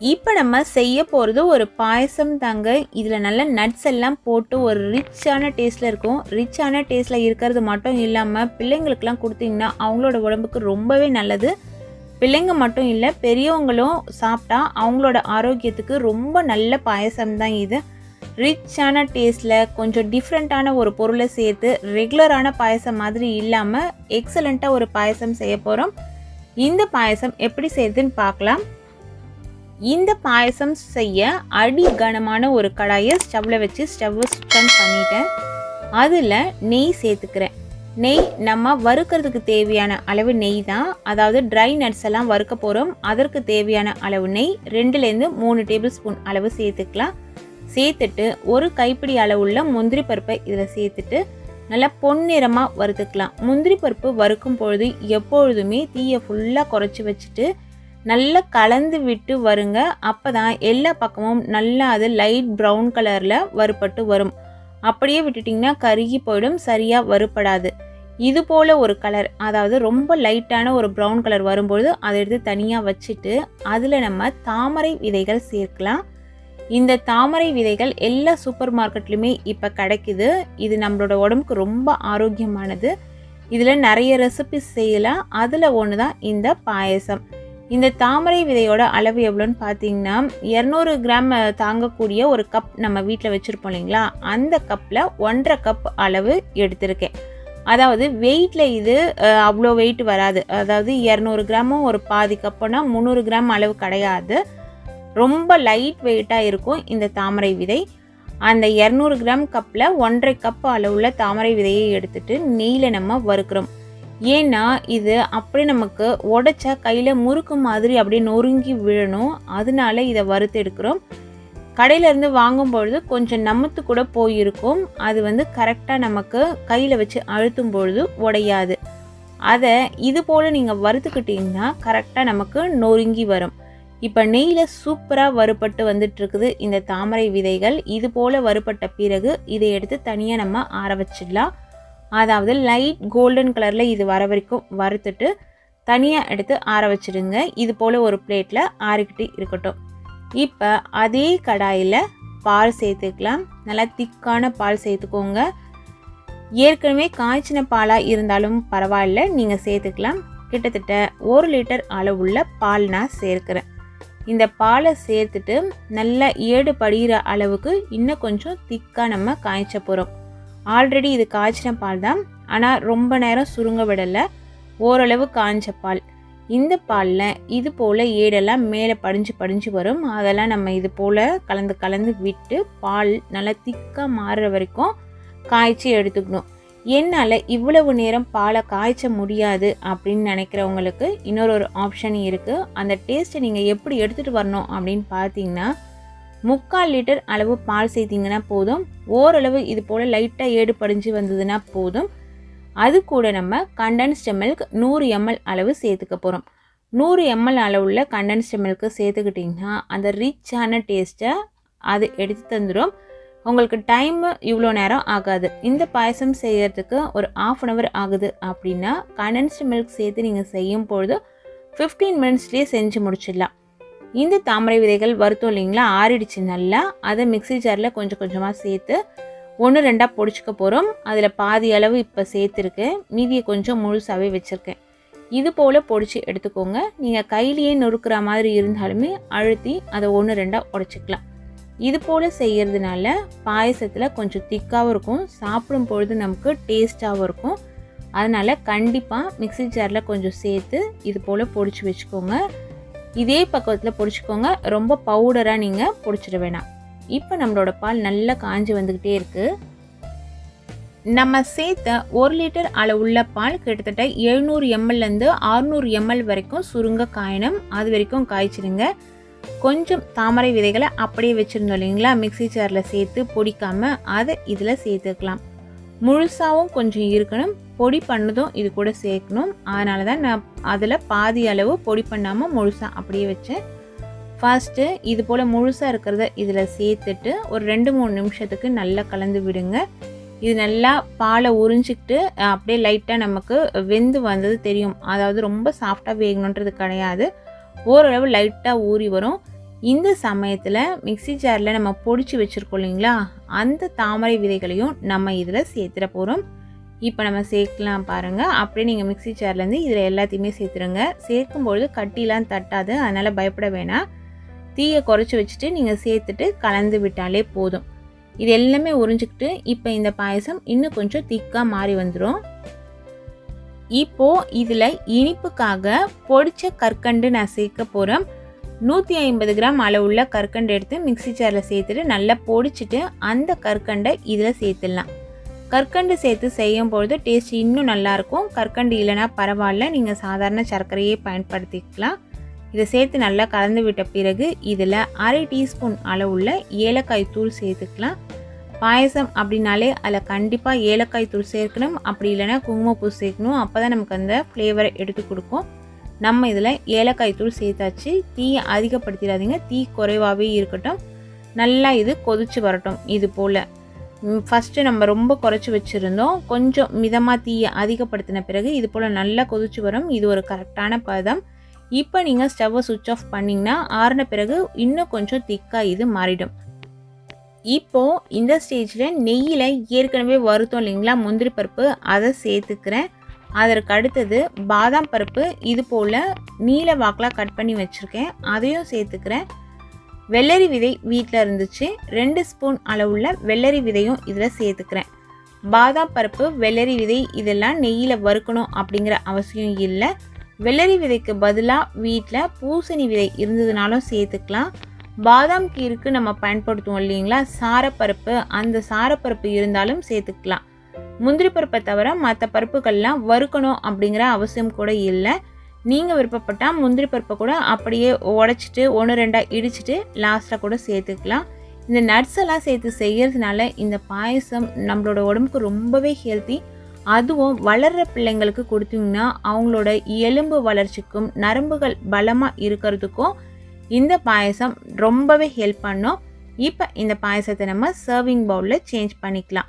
இப்போ நம்ம செய்ய போகிறது ஒரு பாயசம் தாங்க. இதில் நல்ல நட்ஸ் எல்லாம் போட்டு ஒரு ரிச்சான டேஸ்ட்டில் இருக்கும். ரிச்சான டேஸ்ட்டில் இருக்கிறது மட்டும் இல்லாமல் பிள்ளைங்களுக்கெல்லாம் கொடுத்தீங்கன்னா அவங்களோட உடம்புக்கு ரொம்பவே நல்லது. பிள்ளைங்க மட்டும் இல்லை பெரியவங்களும் சாப்பிட்டா அவங்களோட ஆரோக்கியத்துக்கு ரொம்ப நல்ல பாயசம் தான் இது. ரிச்சான டேஸ்ட்டில் கொஞ்சம் டிஃப்ரெண்ட்டான ஒரு பொருளை சேர்த்து ரெகுலரான பாயசம் மாதிரி இல்லாமல் எக்ஸலண்ட்டாக ஒரு பாயசம் செய்ய போகிறோம் இந்த பாயசம் எப்படி செய்யுதுன்னு பார்க்கலாம். இந்த பாயசம் செய்ய அடி கனமான ஒரு கடாயை ஸ்டவ்வில் வச்சு ஸ்டவ்வை சுவிட்ச் ஆன் பண்ணிட்டேன். அதில் நெய் சேர்த்துக்கிறேன். நெய் நம்ம வறுக்கிறதுக்கு தேவையான அளவு நெய் தான். அதாவது ட்ரை நட்ஸ் எல்லாம் வறுக்க போகிறோம் அதற்கு தேவையான அளவு நெய் ரெண்டுலேருந்து மூணு டேபிள் ஸ்பூன் அளவு சேர்த்துக்கலாம். சேர்த்துட்டு ஒரு கைப்பிடி அளவுள்ள முந்திரி பருப்பை இதில் சேர்த்துட்டு நல்லா பொன்னிறமாக வறுத்துக்கலாம். முந்திரி பருப்பு வறுக்கும் பொழுது எப்பொழுதுமே தீயை ஃபுல்லாக குறைச்சி வச்சுட்டு நல்லா கலந்து விட்டு வருங்க. அப்போ தான் எல்லா பக்கமும் நல்லா அது லைட் ப்ரௌன் கலரில் வறுபட்டு வரும். அப்படியே விட்டுட்டிங்கன்னா கருகி போயிடும் சரியாக வறுபடாது. இது போல் ஒரு கலர் அதாவது ரொம்ப லைட்டான ஒரு ப்ரௌன் கலர் வரும்பொழுது அதை எடுத்து தனியாக வச்சுட்டு அதில் நம்ம தாமரை விதைகள் சேர்க்கலாம். இந்த தாமரை விதைகள் எல்லா சூப்பர் மார்க்கெட்லேயுமே இப்போ கிடைக்குது. இது நம்மளோட உடம்புக்கு ரொம்ப ஆரோக்கியமானது. இதில் நிறைய ரெசிபிஸ் செய்யலாம். அதில் ஒன்று தான் இந்த பாயசம். இந்த தாமரை விதையோட அளவு எவ்வளோன்னு பார்த்தீங்கன்னா இரநூறு கிராம் தாங்கக்கூடிய ஒரு கப் நம்ம வீட்டில் வச்சுருப்போம் இல்லைங்களா? அந்த கப்பில் ஒன்றரை கப் அளவு எடுத்திருக்கேன். அதாவது வெயிட்டில் இது அவ்வளோ வெயிட் வராது. அதாவது இரநூறு கிராமும் ஒரு பாதி கப்புனா முந்நூறு கிராம் அளவு கிடையாது. ரொம்ப லைட் வெயிட்டாக இருக்கும் இந்த தாமரை விதை. அந்த இரநூறு கிராம் கப்பில் ஒன்றரை கப் அளவுள்ள தாமரை விதையை எடுத்துட்டு நெய்யில் நம்ம வறுக்கிறோம். ஏன்னா இது அப்படியே நமக்கு உடைச்சா கையில் முறுக்கு மாதிரி அப்படியே நொறுங்கி விழணும். அதனால இதை வறுத்து எடுக்கிறோம். கடையிலேருந்து வாங்கும் பொழுது கொஞ்சம் நமத்து கூட போயிருக்கும். அது வந்து கரெக்டாக நமக்கு கையில் வச்சு அழுத்தும் பொழுது உடையாது. அதை இது போல் நீங்கள் வறுத்துக்கிட்டிங்கன்னா கரெக்டாக நமக்கு நொறுங்கி வரும். இப்போ நெய்யில் சூப்பராக வறுபட்டு வந்துட்டுருக்குது இந்த தாமரை விதைகள். இது போல் வறுபட்ட பிறகு இதை எடுத்து தனியாக நம்ம ஆற வச்சிடலாம். அதாவது லைட் கோல்டன் கலரில் இது வர வரைக்கும் வறுத்துட்டு தனியாக எடுத்து ஆற வச்சிடுங்க இது போல் ஒரு பிளேட்டில் ஆறிக்கிட்டு இருக்கட்டும். இப்போ அதே கடாயில் பால் சேர்த்துக்கலாம். நல்லா திக்கான பால் சேர்த்துக்கோங்க. ஏற்கனவே காய்ச்சின பாலாக இருந்தாலும் பரவாயில்ல நீங்கள் சேர்த்துக்கலாம். கிட்டத்தட்ட ஒரு லிட்டர் அளவுள்ள பால் நான் சேர்க்குறேன். இந்த பாலை சேர்த்துட்டு நல்லா ஏடு படிகிற அளவுக்கு இன்னும் கொஞ்சம் திக்காக நம்ம காய்ச்ச போகிறோம் ஆல்ரெடி இது காய்ச்சின பால் தான். ஆனால் ரொம்ப நேரம் சுருங்க விடலை. ஓரளவு காஞ்ச பால். இந்த பாலில் இது போல் ஏடெல்லாம் மேலே படிஞ்சு படிஞ்சு வரும். அதெல்லாம் நம்ம இது போல் கலந்து கலந்து விட்டு பால் நல்லா திக்காக மாறுற வரைக்கும் காய்ச்சி எடுத்துக்கணும். என்னால் இவ்வளவு நேரம் பாலை காய்ச்ச முடியாது அப்படின்னு நினைக்கிறவங்களுக்கு இன்னொரு ஒரு ஆப்ஷன் இருக்குது அந்த டேஸ்ட்டை நீங்கள் எப்படி எடுத்துகிட்டு வரணும் அப்படின்னு பார்த்தீங்கன்னா முக்கால் லிட்டர் அளவு பால் சேர்த்திங்கன்னா போதும். ஓரளவு இது போல் லைட்டாக ஏடு படிஞ்சு வந்ததுன்னா போதும். அது கூட நம்ம கண்டென்ஸ்டு மில்க் நூறு எம்எல் அளவு சேர்த்துக்க போகிறோம் நூறு எம்எல் அளவுள்ள கண்டென்ஸ்டு மில்க்கு சேர்த்துக்கிட்டிங்கன்னா அந்த ரிச்சான டேஸ்ட்டை அது எடுத்து தந்துடும் உங்களுக்கு டைம் இவ்வளோ நேரம் ஆகாது. இந்த பாயசம் செய்கிறதுக்கு ஒரு ஆஃப் அன் ஹவர் ஆகுது அப்படின்னா கண்டென்ஸ்டு மில்க் சேர்த்து நீங்கள் செய்யும் பொழுது ஃபிஃப்டீன் மினிட்ஸ்லேயே செஞ்சு முடிச்சிடலாம். இந்த தாமரை விதைகள் வறுத்தோம் இல்லைங்களா? ஆறிடுச்சு நல்லா. அதை மிக்ஸி ஜாரில் கொஞ்சம் கொஞ்சமாக சேர்த்து ஒன்று ரெண்டாக பொடிச்சுக்க போகிறோம் அதில் பாதி அளவு இப்போ சேர்த்துருக்கேன் மீதியை கொஞ்சம் முழுசாகவே வச்சுருக்கேன். இது போல் பொடிச்சு எடுத்துக்கோங்க. நீங்கள் கையிலேயே நொறுக்கிற மாதிரி இருந்தாலுமே அழுத்தி அதை ஒன்று ரெண்டாக உடச்சிக்கலாம். இது போல் செய்கிறதுனால பாயசத்தில் கொஞ்சம் திக்காகவும் இருக்கும். சாப்பிடும் பொழுது நமக்கு டேஸ்ட்டாகவும் இருக்கும். அதனால் கண்டிப்பாக மிக்ஸி ஜாரில் கொஞ்சம் சேர்த்து இது போல் பொடிச்சு வச்சுக்கோங்க. இதே பக்கத்தில் பொடிச்சுக்கோங்க. ரொம்ப பவுடராக நீங்கள் பொடிச்சிட வேணாம். இப்போ நம்மளோட பால் நல்லா காஞ்சி வந்துக்கிட்டே இருக்குது நம்ம சேர்த்த ஒரு லிட்டர் அளவுள்ள பால் கிட்டத்தட்ட எழுநூறு எம்எல்லேருந்து அறுநூறு எம்எல் வரைக்கும் சுருங்க காயணும். அது வரைக்கும் காய்ச்சிடுங்க. கொஞ்சம் தாமரை விதைகளை அப்படியே வச்சுருந்தோம் இல்லைங்களா? மிக்ஸி ஜாரில் சேர்த்து பொடிக்காமல் அதை இதில் சேர்த்துக்கலாம். முழுசாகவும் கொஞ்சம் இருக்கணும். பொடி பண்ணதும் இது கூட சேர்க்கணும். அதனால தான் நான் அதில் பாதி அளவு பொடி பண்ணாமல் முழுசாக அப்படியே வச்சேன். ஃபர்ஸ்ட்டு இது போல் முழுசாக இருக்கிறத இதில் சேர்த்துட்டு ஒரு ரெண்டு மூணு நிமிஷத்துக்கு நல்லா கலந்து விடுங்க. இது நல்லா பாலை உறிஞ்சிக்கிட்டு அப்படியே லைட்டாக நமக்கு வெந்து வந்தது தெரியும். அதாவது ரொம்ப சாஃப்டாக வேகணுன்றது கிடையாது. ஓரளவு லைட்டாக ஊறி வரும். இந்த சமயத்தில் மிக்ஸி ஜாரில் நம்ம பொடிச்சு வச்சுருக்கோம் இல்லைங்களா? அந்த தாமரை விதைகளையும் நம்ம இதில் சேர்த்துட போகிறோம் இப்போ நம்ம சேர்க்கலாம் பாருங்கள் அப்படியே நீங்கள் மிக்ஸி ஜார்லேருந்து இதில் எல்லாத்தையுமே சேர்த்துருங்க. சேர்க்கும்பொழுது கட்டிலாம் தட்டாது அதனால் பயப்பட வேணாம். தீயை குறைச்சி வச்சுட்டு நீங்கள் சேர்த்துட்டு கலந்து விட்டாலே போதும். இது எல்லாமே உறிஞ்சிக்கிட்டு இப்போ இந்த பாயசம் இன்னும் கொஞ்சம் திக்காக மாறி வந்துடும் இப்போ இதில் இனிப்புக்காக பொடிச்ச கற்கண்டு நான் சேர்க்க போகிறேன் நூற்றி ஐம்பது கிராம் அளவுள்ள கற்கண்டை எடுத்து மிக்ஸி ஜாரில் சேர்த்துட்டு நல்லா பொடிச்சிட்டு அந்த கற்கண்டை இதில் சேர்த்துடலாம். கற்கண்டு சேர்த்து செய்யும் பொழுது டேஸ்ட் இன்னும் நல்லாயிருக்கும் கற்கண்டு இல்லைனா பரவாயில்ல. நீங்கள் சாதாரண சர்க்கரையே பயன்படுத்திக்கலாம். இதை சேர்த்து நல்லா கலந்து விட்ட பிறகு இதில் அரை டீஸ்பூன் அளவுள்ள ஏலக்காய் தூள் சேர்த்துக்கலாம். பாயசம் அப்படின்னாலே அதில் கண்டிப்பாக ஏலக்காய் தூள் சேர்க்கணும். அப்படி இல்லைன்னா குங்குமப்பூ சேர்க்கணும். அப்போ தான் நமக்கு அந்த ஃப்ளேவரை எடுத்து கொடுக்கும். நம்ம இதில் ஏலக்காய் தூள் சேர்த்தாச்சு. தீயை அதிகப்படுத்திடாதீங்க. தீ குறைவாகவே இருக்கட்டும். நல்லா இது கொதிச்சு வரட்டும் இது போல். ஃபஸ்ட்டு நம்ம ரொம்ப குறைச்சி வச்சுருந்தோம். கொஞ்சம் மிதமாக தீயை அதிகப்படுத்தின பிறகு இது போல் நல்லா கொதிச்சு வரும். இது ஒரு கரெக்டான பதம். இப்போ நீங்கள் ஸ்டவ்வை சுவிட்ச் ஆஃப் பண்ணிங்கன்னா ஆறின பிறகு இன்னும் கொஞ்சம் திக்காக இது மாறிடும். இப்போது இந்த ஸ்டேஜில் நெய்யில் ஏற்கனவே வருத்தம் இல்லைங்களா? முந்திரி பருப்பு அதை சேர்த்துக்கிறேன். அதற்கு அடுத்தது பாதாம் பருப்பு இது போல் நீல வாக்கில் கட் பண்ணி வச்சுருக்கேன். அதையும் சேர்த்துக்கிறேன். வெள்ளரி விதை வீட்டில் இருந்துச்சு. ரெண்டு ஸ்பூன் அளவுள்ள வெள்ளரி விதையும் இதில் சேர்த்துக்கிறேன். பாதாம் பருப்பு வெள்ளரி விதை இதெல்லாம் நெய்யில் வறுக்கணும் அப்படிங்கிற அவசியம் இல்லை. வெள்ளரி விதைக்கு பதிலாக வீட்டில் பூசணி விதை இருந்ததுனாலும் சேர்த்துக்கலாம். பாதாம் கீருக்கு நம்ம பயன்படுத்துவோம் இல்லைங்களா? சாரப்பருப்பு அந்த சாரப்பருப்பு இருந்தாலும் சேர்த்துக்கலாம். முந்திரி பருப்பை தவிர மற்ற பருப்புகள்லாம் வறுக்கணும் அப்படிங்கிற அவசியம் கூட இல்லை. நீங்கள் விருப்பப்பட்டால் முந்திரி பருப்பை கூட அப்படியே உடச்சிட்டு ஒன்று ரெண்டாக இடிச்சிட்டு லாஸ்ட்டாக கூட சேர்த்துக்கலாம். இந்த நட்ஸ் எல்லாம் சேர்த்து செய்கிறதுனால இந்த பாயசம் நம்மளோட உடம்புக்கு ரொம்பவே ஹெல்த்தி அதுவும் வளர்கிற பிள்ளைங்களுக்கு கொடுத்தீங்கன்னா அவங்களோட எலும்பு வளர்ச்சிக்கும் நரம்புகள் பலமாக இருக்கிறதுக்கும் இந்த பாயசம் ரொம்பவே ஹெல்ப் பண்ணும். இப்போ இந்த பாயசத்தை நம்ம சர்விங் பவுலில் சேஞ்ச் பண்ணிக்கலாம்.